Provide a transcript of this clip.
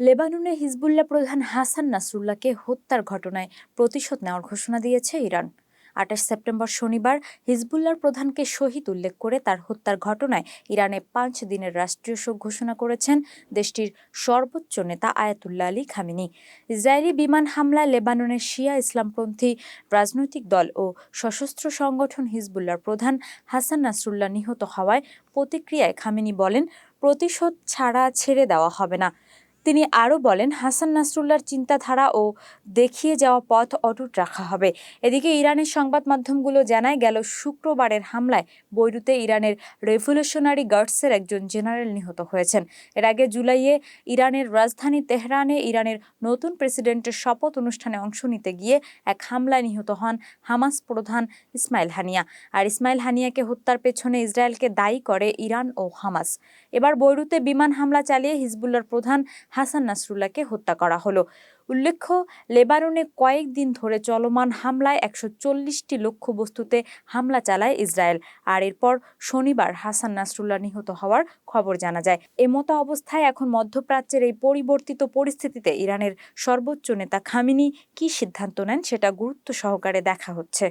লেবাননে হিজবুল্লাহ প্রধান হাসান নাসরুল্লাহকে হত্যার ঘটনায় প্রতিশোধ নেওয়ার ঘোষণা দিয়েছে ইরান। আঠাশ সেপ্টেম্বর শনিবার হিজবুল্লাহর প্রধানকে শহীদ উল্লেখ করে তার হত্যার ঘটনায় ইরানে পাঁচ দিনের রাষ্ট্রীয় শোক ঘোষণা করেছেন দেশটির সর্বোচ্চ নেতা আয়াতুল্লাহ আলী খামিনি। ইসরায়েলি বিমান হামলায় লেবাননের শিয়া ইসলামপন্থী রাজনৈতিক দল ও সশস্ত্র সংগঠন হিজবুল্লাহর প্রধান হাসান নাসরুল্লাহ নিহত হওয়ায় প্রতিক্রিয়ায় খামিনি বলেন, প্রতিশোধ ছাড়া ছেড়ে দেওয়া হবে না। তিনি আরও বলেন, হাসান নাসরুল্লাহর চিন্তাধারা ও দেখিয়ে যাওয়া পথ অটুট রাখা হবে। এদিকে ইরানের সংবাদ মাধ্যমগুলো জানায়, গেল শুক্রবারের হামলায় বৈরুতে ইরানের রেভলিউশনারি গার্ডসের একজন জেনারেল নিহত হয়েছেন। এর আগে জুলাইয়ে ইরানের রাজধানী তেহরানে ইরানের নতুন প্রেসিডেন্টের শপথ অনুষ্ঠানে অংশ নিতে গিয়ে এক হামলায় নিহত হন হামাস প্রধান ইসমাইল হানিয়া। আর ইসমাইল হানিয়াকে হত্যার পেছনে ইসরায়েলকে দায়ী করে ইরান ও হামাস। এবার বৈরুতে বিমান হামলা চালিয়ে হিজবুল্লার প্রধান হাসান নাসরুল্লাহকে হত্যা করা হলো। উল্লেখ্য, লেবাননে কয়েকদিন ধরে চলমান হামলায় একশো চল্লিশটি লক্ষ্যবস্তুতে হামলা চালায় ইসরায়েল। আর এরপর শনিবার হাসান নাসরুল্লাহ নিহত হওয়ার খবর জানা যায়। এমতো অবস্থায় এখন মধ্যপ্রাচ্যের এই পরিবর্তিত পরিস্থিতিতে ইরানের সর্বোচ্চ নেতা খামিনি কী সিদ্ধান্ত নেন সেটা গুরুত্ব সহকারে দেখা হচ্ছে।